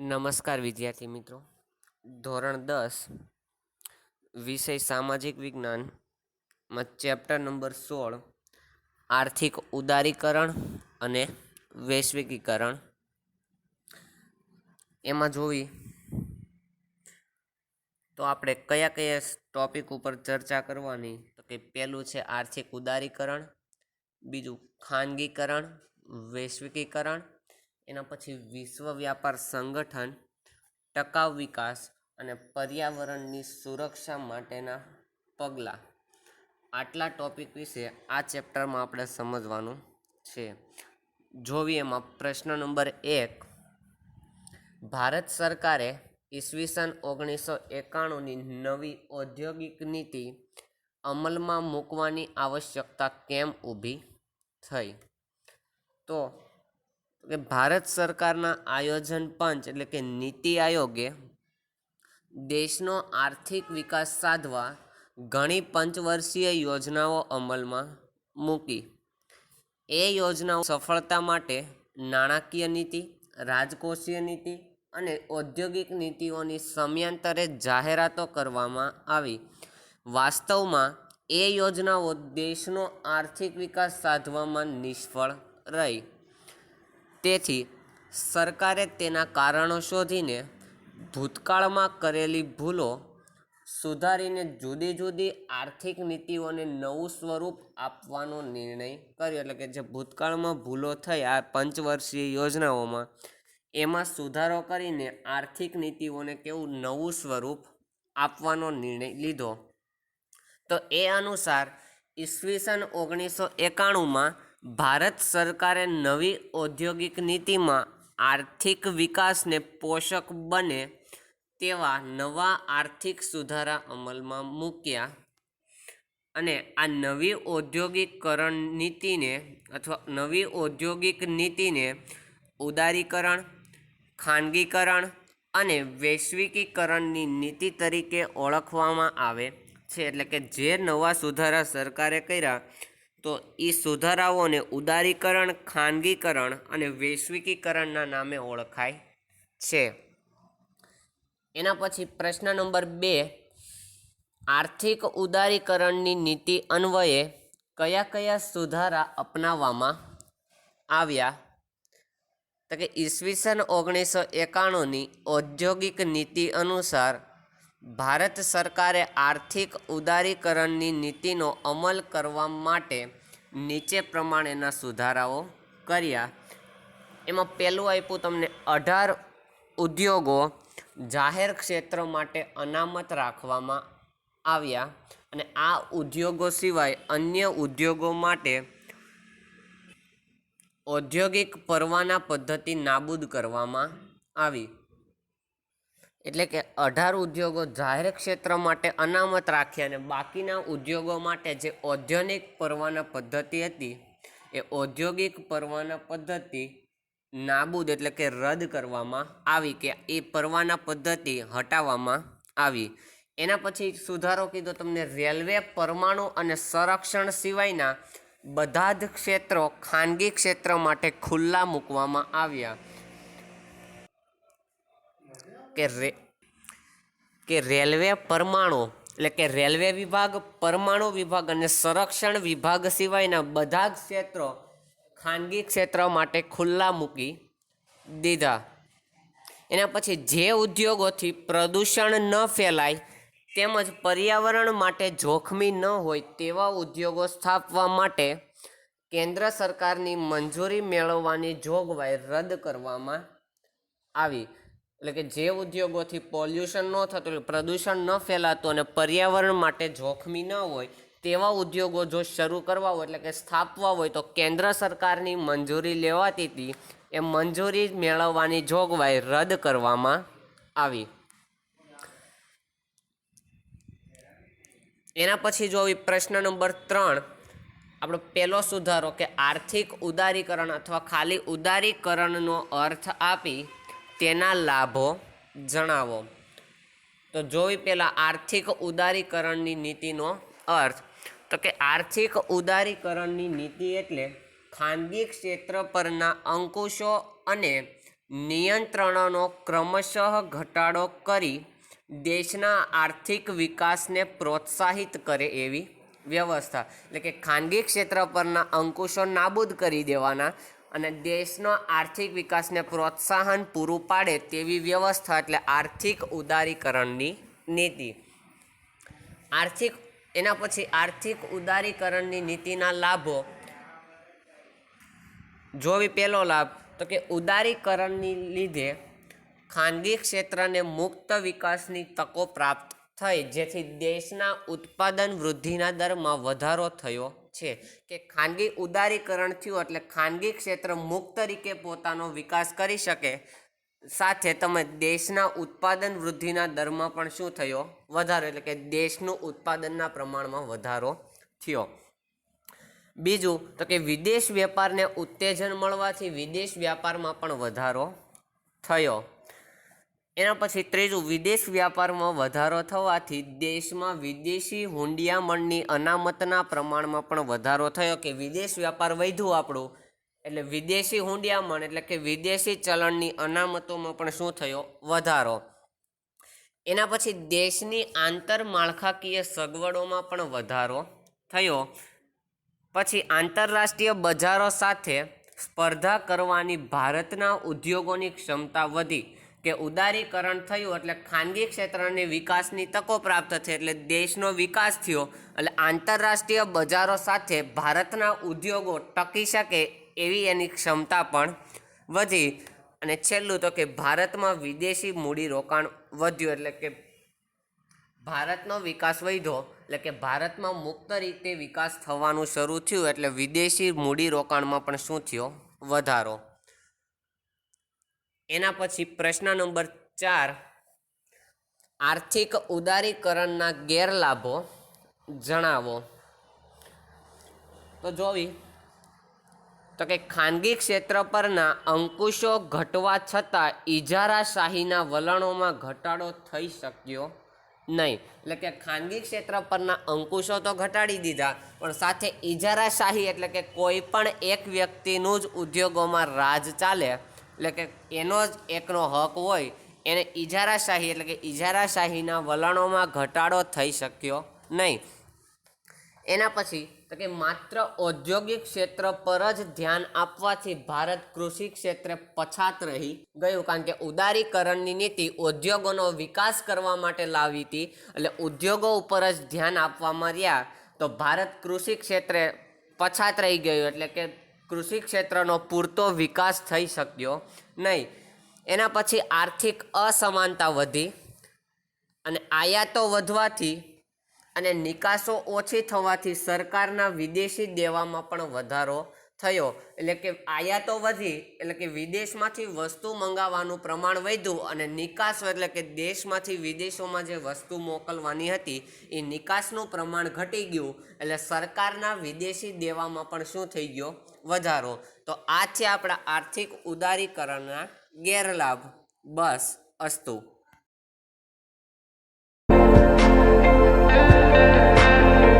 નમસ્કાર વિદ્યાર્થી મિત્રો. ધોરણ દસ, વિષય સામાજિક વિજ્ઞાનમાં ચેપ્ટર નંબર સોળ, આર્થિક ઉદારીકરણ અને વૈશ્વિકીકરણ. એમાં જોઈ તો આપણે કયા કયા ટોપિક ઉપર ચર્ચા કરવાની? તો કે પહેલું છે આર્થિક ઉદારીકરણ, બીજું ખાનગીકરણ, વૈશ્વિકીકરણ એના પછી વિશ્વ વ્યાપાર સંગઠન, ટકાઉ વિકાસ અને પર્યાવરણની સુરક્ષા માટેના પગલાં. આટલા ટોપિક વિશે આ ચેપ્ટરમાં આપણે સમજવાનું છે. જોવી એમાં પ્રશ્ન નંબર એક. ભારત સરકારે ઈસવીસન ઓગણીસો એકાણુંની નવી ઔદ્યોગિક નીતિ અમલમાં મૂકવાની આવશ્યકતા કેમ ઊભી થઈ? તો કે ભારત સરકારના આયોજન પંચ એટલે કે નીતિ આયોગે દેશનો આર્થિક વિકાસ સાધવા ઘણી પંચવર્ષીય યોજનાઓ અમલમાં મૂકી. એ યોજનાઓ સફળતા માટે નાણાકીય નીતિ, રાજકોષીય નીતિ અને ઔદ્યોગિક નીતિઓની સમયાંતરે જાહેરાતો કરવામાં આવી. વાસ્તવમાં એ યોજનાઓ દેશનો આર્થિક વિકાસ સાધવામાં નિષ્ફળ રહી. તેથી સરકારે તેના કારણો શોધીને ભૂતકાળમાં કરેલી ભૂલો સુધારીને જુદી જુદી આર્થિક નીતિઓને નવું સ્વરૂપ આપવાનો નિર્ણય કર્યો. એટલે કે જે ભૂતકાળમાં ભૂલો થઈ આ પંચવર્ષીય યોજનાઓમાં, એમાં સુધારો કરીને આર્થિક નીતિઓને કેવું નવું સ્વરૂપ આપવાનો નિર્ણય લીધો. તો એ અનુસાર ઈસવીસન ઓગણીસો એકાણુંમાં ભારત સરકારે નવી ઔદ્યોગિક નીતિમાં આર્થિક વિકાસને પોષક બને તેવા નવા આર્થિક સુધારા અમલમાં મૂક્યા. અને આ નવી ઔદ્યોગિકરણ નીતિને અથવા નવી ઔદ્યોગિક નીતિને ઉદારીકરણ, ખાનગીકરણ અને વૈશ્વિકીકરણની નીતિ તરીકે ઓળખવામાં આવે છે. એટલે કે જે નવા સુધારા સરકારે કર્યા તો એ સુધારાઓને ઉદારીકરણ, ખાનગીકરણ અને વૈશ્વિકીકરણના નામે ઓળખાય છે. એના પછી પ્રશ્ન નંબર બે, આર્થિક ઉદારીકરણની નીતિ અન્વયે કયા કયા સુધારા અપનાવવામાં આવ્યા? તો કે ઈસવીસન ઓગણીસો એકાણુંની ઔદ્યોગિક નીતિ અનુસાર ભારત સરકારે આર્થિક ઉદારીકરણની નીતિનો અમલ કરવા માટે નીચે પ્રમાણેના સુધારાઓ કર્યા. એમાં પહેલું આપ્યું તમને અઢાર ઉદ્યોગો જાહેર ક્ષેત્ર માટે અનામત રાખવામાં આવ્યા અને આ ઉદ્યોગો સિવાય અન્ય ઉદ્યોગો માટે ઔદ્યોગિક પરવાના પદ્ધતિ નાબૂદ કરવામાં આવી. એટલે કે અઢાર ઉદ્યોગો જાહેર ક્ષેત્ર માટે અનામત રાખ્યા અને બાકીના ઉદ્યોગો માટે જે ઔદ્યોગિક પરવાના પદ્ધતિ હતી, એ ઔદ્યોગિક પરવાના પદ્ધતિ નાબૂદ એટલે કે રદ કરવામાં આવી કે એ પરવાના પદ્ધતિ હટાવવામાં આવી. એના પછી સુધારો કીધો તમને રેલવે પરમાણુ અને સંરક્ષણ સિવાયના બધા જ ક્ષેત્રો ખાનગી ક્ષેત્ર માટે ખુલ્લા મૂકવામાં આવ્યા. કે રે, કે રેલવે પરમાણુ, એટલે કે રેલવે વિભાગ પરમાણુ વિભાગ અને સંરક્ષણ વિભાગ સિવાયના બધા જ ક્ષેત્રો ખાનગી ક્ષેત્ર માટે ખુલ્લા મૂકી દીધા. એના પછી જે ઉદ્યોગોથી પ્રદૂષણ ન ફેલાય તેમજ પર્યાવરણ માટે જોખમી ન હોય તેવા ઉદ્યોગો સ્થાપવા માટે કેન્દ્ર સરકારની મંજૂરી મેળવવાની જોગવાઈ રદ કરવામાં આવી. એટલે કે જે ઉદ્યોગોથી પોલ્યુશન ન થતું એટલે પ્રદૂષણ ન ફેલાતું અને પર્યાવરણ માટે જોખમી ન હોય, તેવા ઉદ્યોગો જો શરૂ કરવા હોય એટલે કે સ્થાપવા હોય તો કેન્દ્ર સરકારની મંજૂરી લેવાતી હતી. એ મંજૂરી મેળવવાની જોગવાઈ રદ કરવામાં આવી. એના પછી જો પ્રશ્ન નંબર ત્રણ, આપણો પહેલો સુધારો કે આર્થિક ઉદારીકરણ અથવા ખાલી ઉદારીકરણનો અર્થ આપી તેના લાભો જણાવો. તો જોઈ પહેલાં આર્થિક ઉદારીકરણની નીતિનો અર્થ. તો કે આર્થિક ઉદારીકરણની નીતિ એટલે ખાનગી ક્ષેત્ર પરના અંકુશો અને નિયંત્રણોનો ક્રમશઃ ઘટાડો કરી દેશના આર્થિક વિકાસને પ્રોત્સાહિત કરે એવી વ્યવસ્થા. એટલે કે ખાનગી ક્ષેત્ર પરના અંકુશો નાબૂદ કરી દેવાના અને દેશનો આર્થિક વિકાસને પ્રોત્સાહન પૂરું પાડે તેવી વ્યવસ્થા એટલે આર્થિક ઉદારીકરણની નીતિ. આર્થિક, એના પછી આર્થિક ઉદારીકરણની નીતિના લાભો. જોવી પહેલો લાભ, તો કે ઉદારીકરણની લીધે ખાનગી ક્ષેત્રને મુક્ત વિકાસની તકો પ્રાપ્ત થઈ, જેથી દેશના ઉત્પાદન વૃદ્ધિના દરમાં વધારો થયો. છે કે ખાનગી ઉદારીકરણ થયું એટલે ખાનગી ક્ષેત્ર મુક્ત તરીકે પોતાનો વિકાસ કરી શકે. સાથે તમે દેશના ઉત્પાદન વૃદ્ધિના દરમાં પણ શું થયો? વધારો, એટલે કે દેશનું ઉત્પાદનના પ્રમાણમાં વધારો થયો. બીજું, તો કે વિદેશ વેપારને ઉત્તેજન મળવાથી વિદેશ વ્યાપારમાં પણ વધારો થયો. એના પછી ત્રીજું, વિદેશ વ્યાપારમાં વધારો થવાથી દેશમાં વિદેશી હુંડિયામણની અનામતના પ્રમાણમાં પણ વધારો થયો કે વિદેશ વ્યાપાર વધ્યું આપણું. એટલે વિદેશી હુંડિયામણ એટલે કે વિદેશી ચલણની અનામતોમાં પણ શું થયો? વધારો. એના પછી દેશની આંતરમાળખાકીય સગવડોમાં પણ વધારો થયો. પછી આંતરરાષ્ટ્રીય બજારો સાથે સ્પર્ધા કરવાની ભારતના ઉદ્યોગોની ક્ષમતા વધી. કે ઉદારીકરણ થયું એટલે ખાનગી ક્ષેત્રની વિકાસની તકો પ્રાપ્ત થઈ એટલે દેશનો વિકાસ થયો એટલે આંતરરાષ્ટ્રીય બજારો સાથે ભારતના ઉદ્યોગો ટકી શકે એવી એની ક્ષમતા પણ વધી. અને છેલ્લું તો કે ભારતમાં વિદેશી મૂડીરોકાણ વધ્યું એટલે કે ભારતનો વિકાસ વધ્યો એટલે કે ભારતમાં મુક્ત રીતે વિકાસ થવાનું શરૂ થયું એટલે વિદેશી મૂડીરોકાણમાં પણ શું થયો? વધારો. એના પછી પ્રશ્ન નંબર ચાર, આર્થિક ઉદારીકરણના ગેરલાભો જણાવો. તો જોવી, તો કે ખાનગી ક્ષેત્ર પરના અંકુશો ઘટવા છતાં ઇજારાશાહીના વલણોમાં ઘટાડો થઈ શક્યો નહીં. એટલે કે ખાનગી ક્ષેત્ર પરના અંકુશો તો ઘટાડી દીધા, પણ સાથે ઇજારાશાહી એટલે કે કોઈ પણ એક વ્યક્તિનું જ ઉદ્યોગોમાં રાજ ચાલે. એટલે કે એનો જ એકનો હક હોય, એને ઇજારાશાહી એટલે કે ઇજારાશાહીના વલણોમાં ઘટાડો થઈ શક્યો નહીં. એના પછી તો કે માત્ર ઔદ્યોગિક ક્ષેત્ર પર જ ધ્યાન આપવાથી ભારત કૃષિ ક્ષેત્રે પછાત રહી ગયું. કારણ કે ઉદારીકરણની નીતિ ઉદ્યોગોનો વિકાસ કરવા માટે લાવી હતી. એટલે ઉદ્યોગો ઉપર જ ધ્યાન આપવામાં રહ્યા તો ભારત કૃષિ ક્ષેત્રે પછાત રહી ગયું. એટલે કે કૃષિ ક્ષેત્રનો પૂરતો વિકાસ થઈ શક્યો નહીં. એના પછી આર્થિક અસમાનતા વધી અને આયાતો વધવાથી અને નિકાસો ઓછી થવાથી સરકારના વિદેશી દેવામાં પણ વધારો થયો. એટલે કે આયાતો વધી, એટલે કે વિદેશમાંથી વસ્તુ મંગાવવાનું પ્રમાણ વધ્યું અને નિકાસ, એટલે કે દેશમાંથી વિદેશોમાં જે વસ્તુ મોકલવાની હતી, એ નિકાસનું પ્રમાણ ઘટી ગયું. એટલે સરકારના વિદેશી દેવામાં પણ શું થઈ ગયો? વધારો. તો આ છે આપણા આર્થિક ઉદારીકરણના ગેરલાભ. બસ, અસ્તુ.